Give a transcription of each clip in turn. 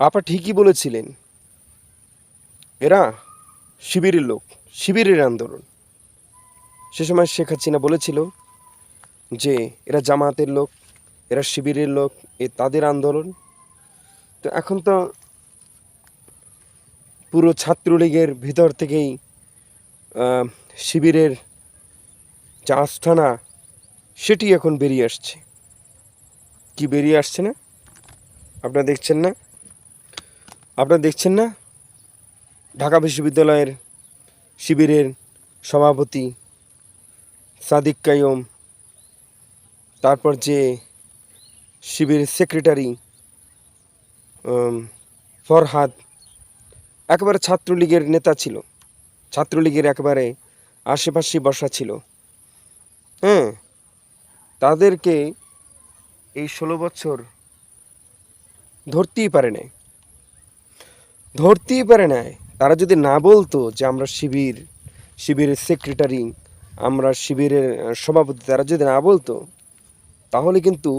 আপা ঠিকই বলেছিলেন। এরা শিবিরের লোক, শিবিরের আন্দোলন। সে সময় শেখ হাসিনা বলেছিল যে, এরা জামাতের লোক, এরা শিবিরের লোক, এ তাদের আন্দোলন। তো এখন তো পুরো ছাত্রলীগের ভিতর থেকেই শিবিরের যে আস্থানা, সেটি এখন বেরিয়ে আসছে। কি বেরিয়ে আসছে না? আপনারা দেখছেন না? আপনারা দেখছেন না? ঢাকা বিশ্ববিদ্যালয়ের শিবিরের সভাপতি সাদিক কায়ম তারপর যে শিবিরের সেক্রেটারি ফরহাদ, একেবারে ছাত্রলীগের নেতা ছিল। ছাত্রলীগের একেবারে আশেপাশে বসা ছিল। হ্যাঁ তাদেরকে এই ষোলো বছর ধরতেই পারে নাই ধরতেই পারে নাই। তারা যদি না বলতো যে আমরা শিবির শিবিরের সেক্রেটারি আমরা শিবিরের সভাপতি তারা যদি না বলতো তাহলে কিন্তু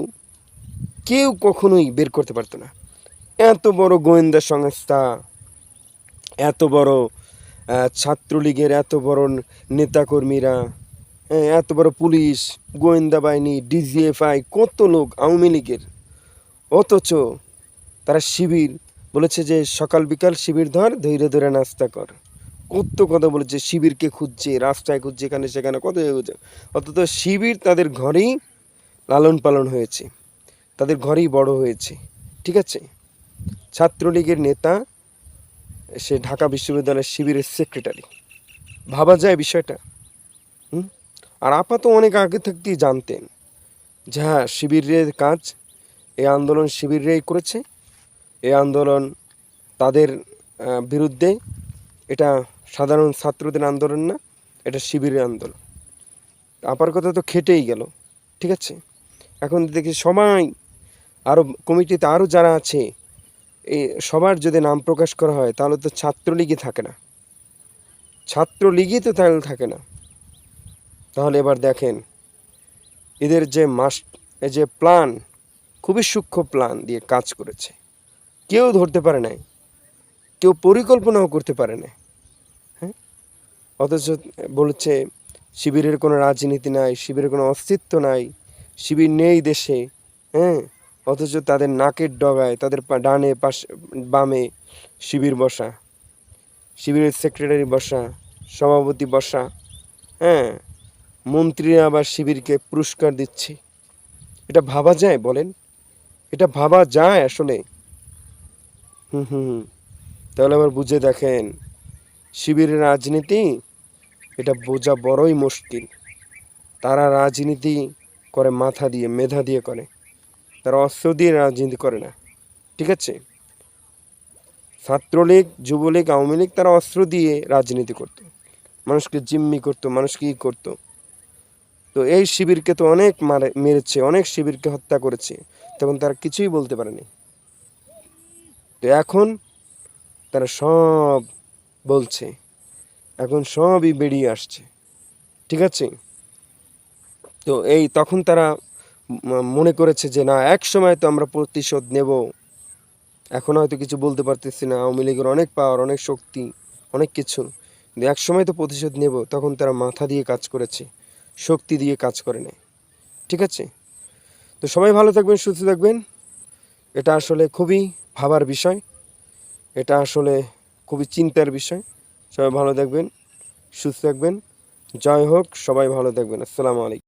কেউ কখনোই বের করতে পারতো না। এত বড় গোয়েন্দা সংস্থা এত বড় ছাত্রলীগের এত বড় নেতাকর্মীরা হ্যাঁ, এত বড় পুলিশ গোয়েন্দা বাহিনী ডিজিএফআই কত লোক আওয়ামী লীগের। অথচ তারা শিবির বলেছে যে সকাল বিকাল শিবির ধর, ধৈর্য ধরে নাস্তা কর। কত কথা বলেছে, শিবিরকে খুঁজছে, রাস্তায় খুঁজছে, এখানে সেখানে, কত খুঁজছে। অথচ শিবির তাদের ঘরেই লালন পালন হয়েছে। তাদের ঘরেই বড় হয়েছে। ঠিক আছে? ছাত্রলীগের নেতা, সে ঢাকা বিশ্ববিদ্যালয়ের শিবিরের সেক্রেটারি। ভাবা যায় বিষয়টা? আর আপাত অনেক আগে থাকতেই জানতেন যে হ্যাঁ শিবিরের কাজ, এই আন্দোলন শিবিরেই করেছে। এই আন্দোলন তাদের বিরুদ্ধে এটা সাধারণ ছাত্রদের আন্দোলন না, এটা শিবিরের আন্দোলন। আপার কথা তো খেটেই গেল, ঠিক আছে? এখন দেখি সবাই আরও কমিটিতে আরও যারা আছে এই সবার যদি নাম প্রকাশ করা হয়, তাহলে তো ছাত্রলীগই থাকে না। ছাত্রলীগই তো তাহলে থাকে না। তাহলে এবার দেখেন, এদের যে মাস যে প্ল্যান, খুবই সূক্ষ্ম প্ল্যান দিয়ে কাজ করেছে। কেউ ধরতে পারে নাই। কেউ পরিকল্পনাও করতে পারে না হ্যাঁ? অথচ বলছে, শিবিরের কোনো রাজনীতি নাই, শিবিরের কোনো অস্তিত্ব নাই, শিবির নেই দেশে হ্যাঁ? অথচ তাদের নাকের ডগায়, তাদের ডানে, পাশে, বামে শিবির বসা, শিবিরের সেক্রেটারি বসা, সভাপতি বসা হ্যাঁ? মন্ত্রীরা আবার শিবিরকে পুরস্কার দিচ্ছে। এটা ভাবা যায় বলেন? এটা ভাবা যায় আসলে। হুম হুম। তাহলে আবার বুঝে দেখেন, শিবিরের রাজনীতি, এটা বোঝা বড়ই মুশকিল। তারা রাজনীতি করে, মাথা দিয়ে, মেধা দিয়ে করে। তারা অস্ত্র দিয়ে রাজনীতি করে না, ঠিক আছে? ছাত্রলীগ, যুবলীগ, আওয়ামী লীগ, তারা অস্ত্র দিয়ে রাজনীতি করতো। মানুষকে জিম্মি করতো, মানুষকে ই করতো। তো এই শিবিরকে তো অনেক মারে, মেরেছে, অনেক শিবিরকে হত্যা করেছে। তখন তারা কিছুই বলতে পারেনি। তো এখন তারা সব বলছে, এখন সবই বেরিয়ে আসছে, ঠিক আছে? তো এই তখন তারা মনে করেছে যে না, এক সময় তো আমরা প্রতিশোধ নেব। এখন হয়তো কিছু বলতে পারতেছি না, আওয়ামী লীগের অনেক পাওয়ার অনেক শক্তি, অনেক কিছু। কিন্তু এক সময় তো প্রতিশোধ নেব, তখন তারা মাথা দিয়ে কাজ করেছে, শক্তি দিয়ে কাজ করে নেয়, ঠিক আছে? তো সবাই ভালো থাকবেন, সুস্থ থাকবেন। এটা আসলে খুবই ভাবার বিষয়। এটা আসলে খুবই চিন্তার বিষয়। সবাই ভালো দেখবেন সুস্থ থাকবেন। জয় হোক, সবাই ভালো দেখবেন আসসালামু আলাইকুম।